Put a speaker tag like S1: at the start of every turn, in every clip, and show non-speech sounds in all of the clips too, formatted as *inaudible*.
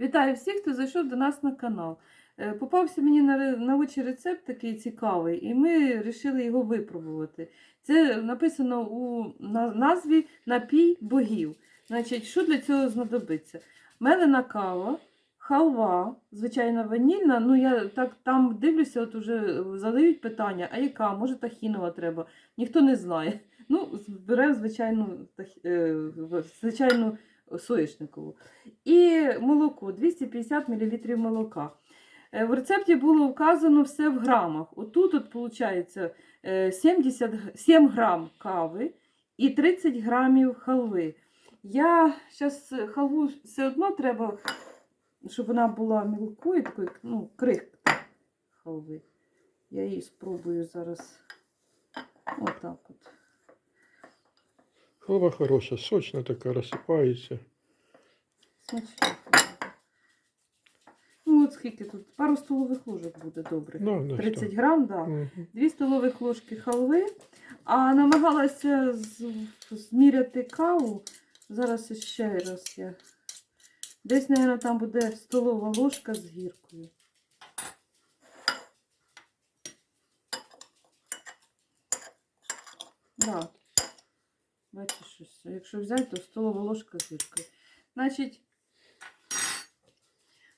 S1: Вітаю всіх, хто зайшов до нас на канал. Е, Попався мені на, очі рецепт такий цікавий, і ми вирішили його випробувати. Це написано у на- назві напій богів. Значить, що для цього знадобиться? Мелена кава, халва, звичайна ванільна. Ну я так там дивлюся, от уже задають питання, а яка? Може тахінова треба? Ніхто не знає. Ну, беремо звичайну, е, звичайну соєшникову. І молоко 250 мл молока. Е, В рецепті було вказано все в грамах. Отут от виходить 70, г- 7 грам кави і 30 грамів халви. Я зараз халву все одно треба, щоб вона була мілкою, такою, ну, крихкою халви. Я її спробую зараз отак от.
S2: Халва хороша, сочна така, розсипається.
S1: Ну, от скільки тут? Пару столових ложок буде добре.
S2: Ну, ну,
S1: 30 грам, так. Да. 2 столових ложки халви. А намагалася зміряти каву. Зараз ще раз я. Десь, мабуть, там буде столова ложка з гіркою. Да. Бачиш, щось. Якщо взяти, то столова ложка з гіркою. Значить,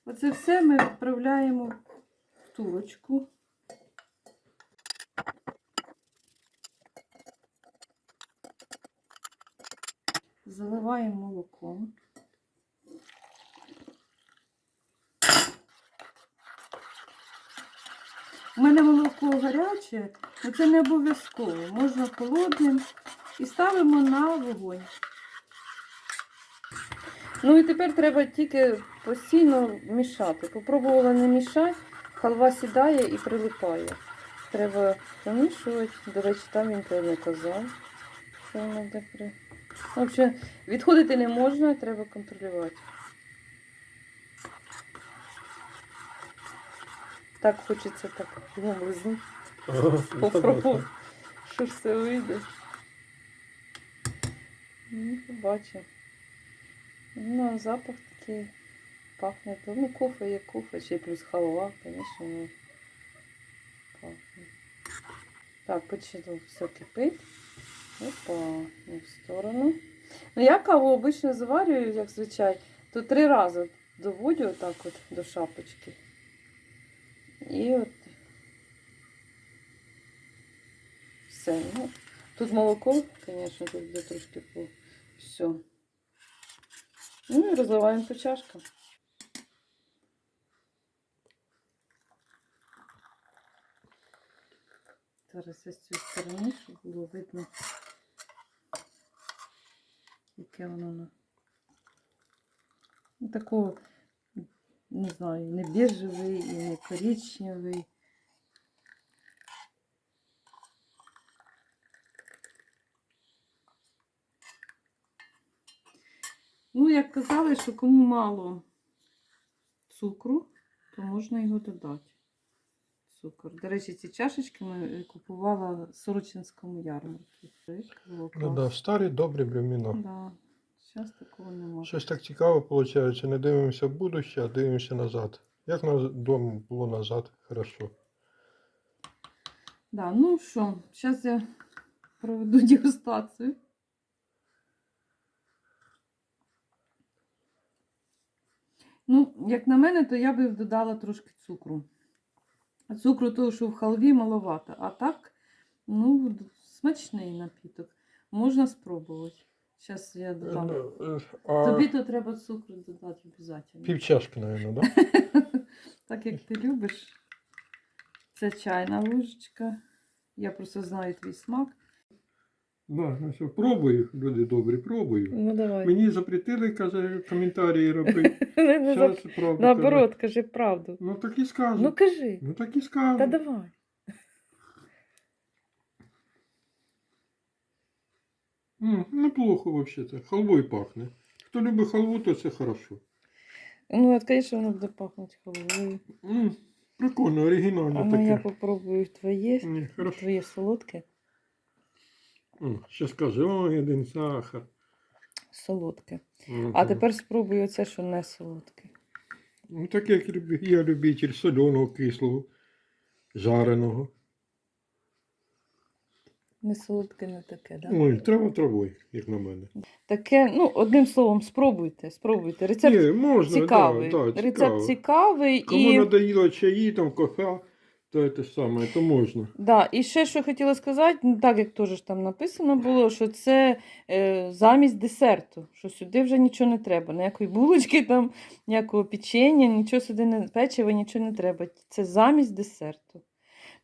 S1: оце все ми відправляємо в турочку. Заливаємо молоком. У мене молоко гаряче, але це не обов'язково. Можна холодним. І ставимо на вогонь. Ну і тепер треба тільки постійно мішати. Попробувала не мішати, халва сідає і прилипає. Треба помішувати. До речі, там він не казав, що воно де при. В общем, відходити не можна, треба контролювати. Так хочеться так
S2: Ага,
S1: попробувати, що все вийде. Ну, побачимо. Ну, запах такий пахне. Ну, кофе є кофе, ще плюс халва, звісно, пахне. Так, почало все кипить. Опа, не в сторону. Ну, я каву обично заварюю, як звичай, то три рази доводю отак от до шапочки. І от все. Ну, тут молоко, звісно, тут буде трошки по все. Ну і розливаємо по чашкам. Зараз з цієї сторони, щоб було видно, яке воно. Ну, такого, не знаю, не біжевий і не коричневий. Як казали, що кому мало цукру, то можна його додати. Цукор. До речі, ці чашечки ми купувала в Сорочинському ярмарку.
S2: Ну, да, старі добрі времена.
S1: Да. Зараз такого немає.
S2: Щось так цікаво виходить, не дивимося в будуще, а дивимося назад. Як на дом було назад, хорошо.
S1: Да, ну що, зараз я проведу *laughs* дегустацію. Ну, як на мене, то я би додала трошки цукру. Цукру того, що в халві маловато. А так, ну, смачний напіток. Можна спробувати. Зараз я додам.
S2: Е, А
S1: Тобі то треба цукру додати обов'язково.
S2: півчашки, мабуть, да? *laughs*
S1: Так як ти любиш. Це чайна ложечка. Я просто знаю твій смак.
S2: Да, ну що, пробую, люди добрі, пробую.
S1: Ну давай.
S2: Мені запретили, каже, коментарі робити. *laughs*
S1: Не, зап-
S2: пробую.
S1: Наоборот, кажи правду.
S2: Ну так і скажу.
S1: Ну кажи.
S2: Ну так і скажу.
S1: Та давай. *laughs*
S2: М, неплохо взагалі. Халвою пахне. Хто любить халву, то це хорошо.
S1: Ну, от, звісно, воно буде пахнути халвою.
S2: М, прикольно,
S1: А
S2: оригінально
S1: ну я
S2: таке.
S1: попробую твоє.
S2: Ні, хорошо.
S1: Твоє солодке.
S2: М, Ще скаже, ой, один сахар.
S1: Солодке.
S2: Мгм.
S1: А тепер спробую оце, що не солодке.
S2: Ну, так як люб- я любитель соленого, кислого, жареного.
S1: Не солодке, не таке, да?
S2: Ой, трава травою, як на мене.
S1: Таке, ну, одним словом, спробуйте, спробуйте. Рецепт
S2: Ні, можна,
S1: цікавий.
S2: Да, да,
S1: Рецепт цікавий
S2: Кому
S1: і.
S2: надоїло чаї, там, кофе, то те саме, то можна.
S1: Да, і ще що хотіла сказати, ну, так як теж там написано було, що це е, замість десерту, що сюди вже нічого не треба, ніякої булочки, там, ніякого печення, нічого сюди не печива, нічого не треба. Це замість десерту.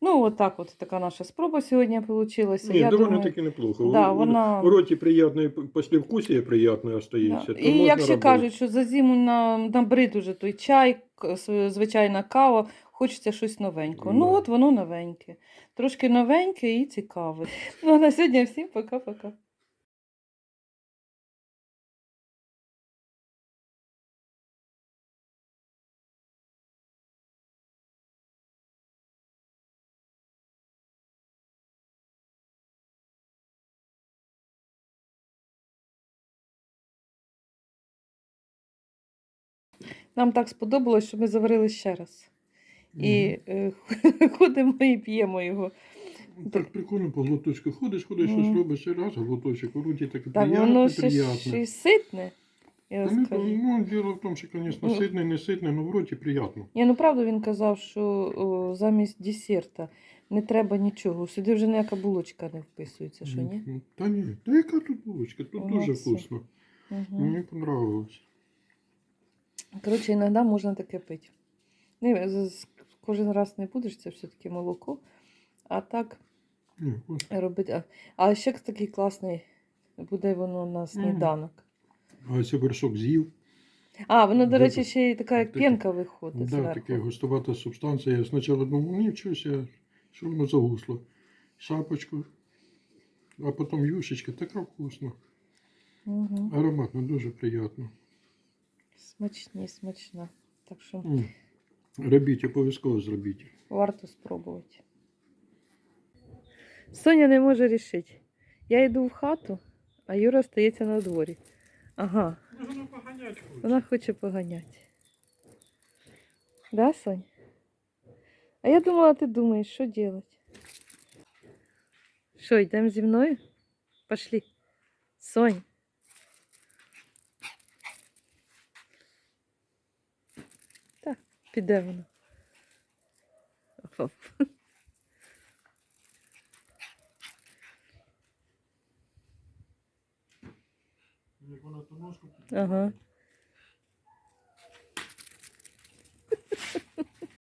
S1: Ну, отак от така наша спроба сьогодні вийшла.
S2: Ні,
S1: Я
S2: доволі
S1: думаю,
S2: таки неплохо.
S1: да, вона...
S2: В роті приємне послівкусія приємне
S1: Да.
S2: остається. то
S1: І як ще
S2: робити.
S1: кажуть, що за зиму на, набрид уже той чай, звичайна кава, хочеться щось новенького. Ну от воно новеньке. Трошки новеньке і цікаве. *laughs* Ну а на сьогодні всім пока-пока. Нам так сподобалось, що ми заварили ще раз. І е, *laughs* ходимо і п'ємо його.
S2: Так прикольно по глоточку. Ходиш, ходиш, щось робиш, і раз глоточок, у роті таке
S1: Так
S2: приємне,
S1: воно ще, ще ситне. Я
S2: Та ну, діло в тому, що, звісно,
S1: Ну.
S2: ситне, не ситне, але в роті приємно.
S1: Ні, ну правда він казав, що о, замість десерта не треба нічого. Сюди вже ніяка булочка не вписується, що ні?
S2: Та ні, та яка тут булочка? Тут дуже
S1: Молодці.
S2: вкусно.
S1: Угу.
S2: Мені понравилось.
S1: Коротше, іноді можна таке пити. Не, кожен раз не будеш, це все-таки молоко. А так
S2: Ні, вкусно.
S1: робити. А, ще такий класний буде воно на сніданок.
S2: А це вершок з'їв.
S1: А, воно, до речі, ще й така як п'янка виходить.
S2: Да,
S1: зверху.
S2: така густовата субстанція. Я спочатку думав, нічого себе, що воно загусло. Шапочку, а потім юшечка, така вкусно.
S1: Угу.
S2: Ароматно, дуже приємно.
S1: Смачні, смачна. Так що
S2: М. Робіть, обов'язково зробіть.
S1: варто спробувати. Соня не може рішити. Я йду в хату, а Юра стається на дворі. Ага, вона хоче поганяти. Да, Сонь? А я думала, ти думаєш, що робити? Що, йдемо зі мною? Пошли. Сонь. Піде вона. Оп. Ага.